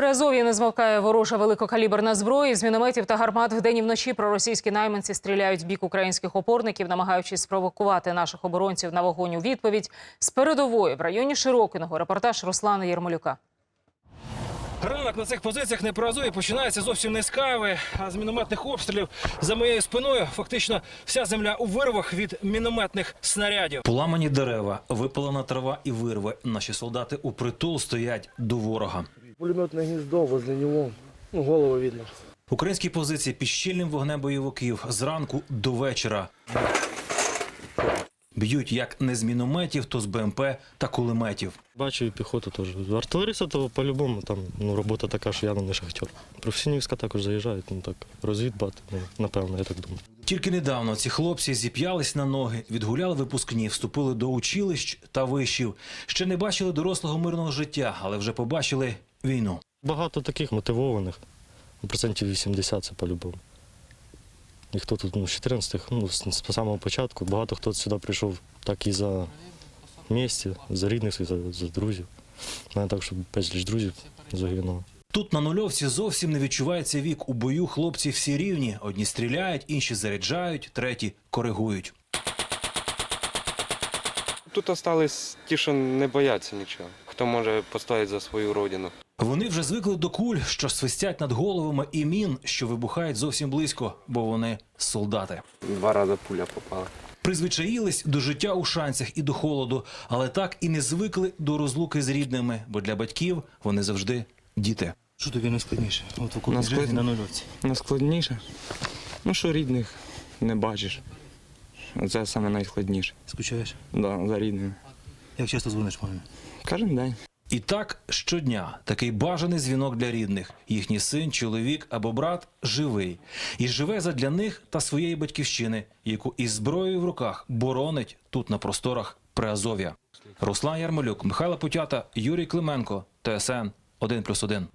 При Азові не змовкає ворожа великокаліберна зброя. З мінометів та гармат вдень і вночі проросійські найманці стріляють в бік українських опорників, намагаючись спровокувати наших оборонців на вогонь у відповідь. З передової в районі Широкиного репортаж Руслана Єрмолюка. Ранок на цих позиціях не поразує, починається зовсім не з кави, а з мінометних обстрілів. За моєю спиною фактично вся земля у вирвах від мінометних снарядів. Поламані дерева, випалена трава і вирви. Наші солдати у притул стоять до ворога. Пулеметное гнездо возле него. Ну, голову видно. Українські позиції під щільним вогнем бойовиків зранку до вечора. Б'ють як не з мінометів, то з БМП та кулеметів. Бачу і піхоту теж. Артилериста то по-любому там ну, робота така, що я не шахтер. Професійні також заїжджають, ну так, розвідбати, ну, напевно, я так думаю. Тільки недавно ці хлопці зіп'ялись на ноги, відгуляли випускні, вступили до училищ та вишів. Ще не бачили дорослого мирного життя, але вже побачили війну. Багато таких мотивованих, ну, процентів 80 це по-любому. І хто тут, ну, з 14-х, ну, з, з самого початку, багато хто сюди прийшов так і за місце, за рідних, за, за друзів. Мене так, що безліч друзів загинуло. Тут на нульовці зовсім не відчувається вік. У бою хлопці всі рівні. Одні стріляють, інші заряджають, треті коригують. Тут остались ті, що не бояться нічого. Хто може постояти за свою родину. Вони вже звикли до куль, що свистять над головами, і мін, що вибухають зовсім близько, бо вони солдати. Два рази пуля попала. Призвичаїлись до життя у шанцях і до холоду, але так і не звикли до розлуки з рідними, бо для батьків вони завжди діти. Що тобі найскладніше? От в окопній Наскладні- житті на нульовці. Найскладніше? Ну, що рідних не бачиш. Це саме найскладніше. Скучаєш? Да, за рідними. Як часто дзвониш мамі? Кожен день. І так щодня такий бажаний дзвінок для рідних. Їхній син, чоловік або брат живий і живе задля них та своєї батьківщини, яку із зброєю в руках боронить тут на просторах Приазов'я. Руслан Ярмолюк, Михайло Путята, Юрій Клименко, ТСН 1+,1.